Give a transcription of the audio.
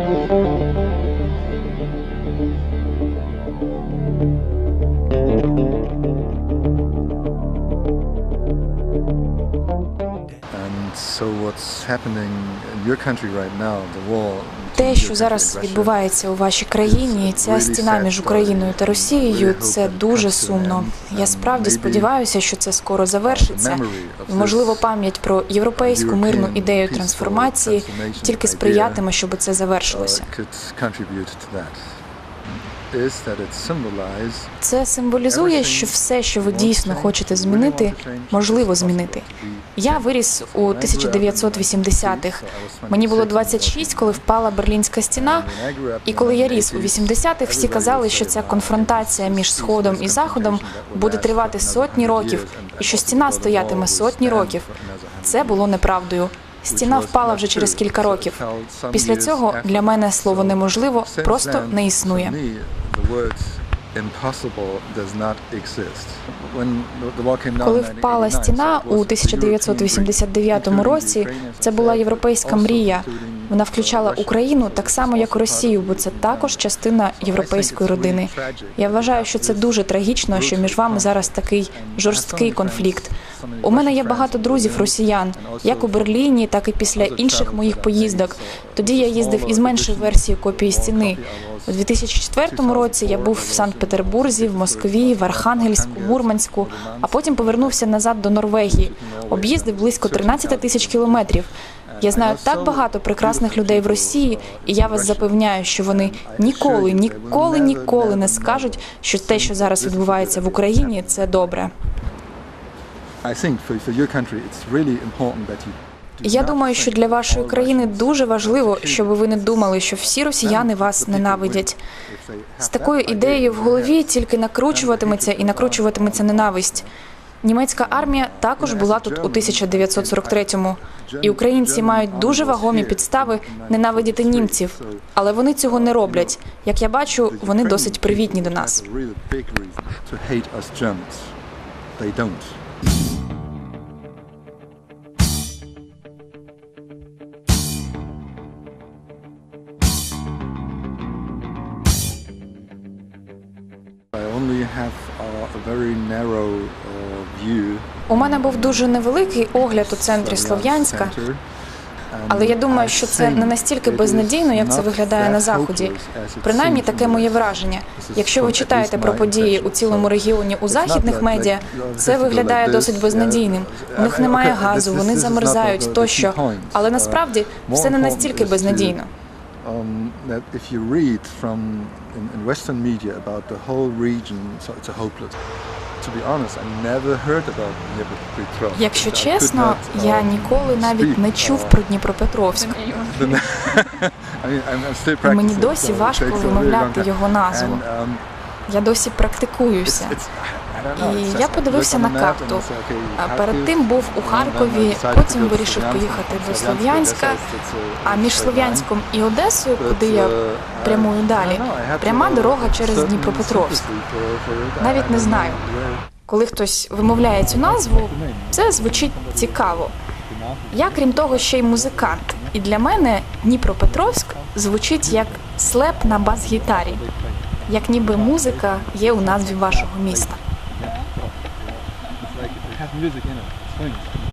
Thank you. Те, що зараз відбувається у вашій країні, ця стіна між Україною та Росією, це дуже сумно. Я справді сподіваюся, що це скоро завершиться. І, можливо, пам'ять про європейську мирну ідею трансформації тільки сприятиме, щоб це завершилося. Це символізує, що все, що ви дійсно хочете змінити, можливо змінити. Я виріс у 1980-х. Мені було 26, коли впала Берлінська стіна. І коли я ріс у 80-х, всі казали, що ця конфронтація між сходом і заходом буде тривати сотні років, і що стіна стоятиме сотні років. Це було неправдою. Стіна впала вже через кілька років. Після цього для мене слово неможливо просто не існує. Коли впала стіна у 1989 році, це була європейська мрія. Вона включала Україну так само, як Росію, бо це також частина європейської родини. Я вважаю, що це дуже трагічно, що між вами зараз такий жорсткий конфлікт. У мене є багато друзів росіян, як у Берліні, так і після інших моїх поїздок. Тоді я їздив із меншою версією копії стіни. У 2004 році я був в Санкт-Петербурзі, в Москві, в Архангельську, Мурманську, а потім повернувся назад до Норвегії. Об'їздив близько 13 тисяч кілометрів. Я знаю так багато прекрасних людей в Росії, і я вас запевняю, що вони ніколи, ніколи, ніколи не скажуть, що те, що зараз відбувається в Україні, це добре. Я думаю, що для вашої країни дуже важливо, щоб ви не думали, що всі росіяни вас ненавидять. З такою ідеєю в голові тільки накручуватиметься і накручуватиметься ненависть. Німецька армія також була тут у 1943-му. і українці мають дуже вагомі підстави ненавидіти німців, але вони цього не роблять. Як я бачу, вони досить привітні до нас. У мене був дуже невеликий огляд у центрі Слов'янська, але я думаю, що це не настільки безнадійно, як це виглядає на заході. Принаймні таке моє враження. Якщо ви читаєте про події у цілому регіоні у західних медіа, це виглядає досить безнадійним. У них немає газу, вони замерзають тощо. Але насправді все не настільки безнадійно. Um, that if you read from in, in Western media about the whole region, so it's a hopeless. To be honest, I never heard about Dnipropetrovsk. Якщо чесно, not, um, я um, ніколи навіть не чув uh, про Дніпропетровськ. мені досі важко вимовляти його назву. Um, Я досі практикуюся. It's, it's, I don't know, І я подивився на карту. Kharkiv, перед тим був у Харкові, потім вирішив поїхати до Слов'янська. А між. Слов'янськом і Одесою, куди я uh, прямую далі, пряма дорога через Дніпропетровськ. Навіть не знаю. Коли хтось вимовляє цю назву, це звучить цікаво. Я, крім того, ще й музикант. І для мене Дніпропетровськ звучить як слеп на бас-гітарі, як ніби музика є у назві вашого міста. Has music in it. Swing.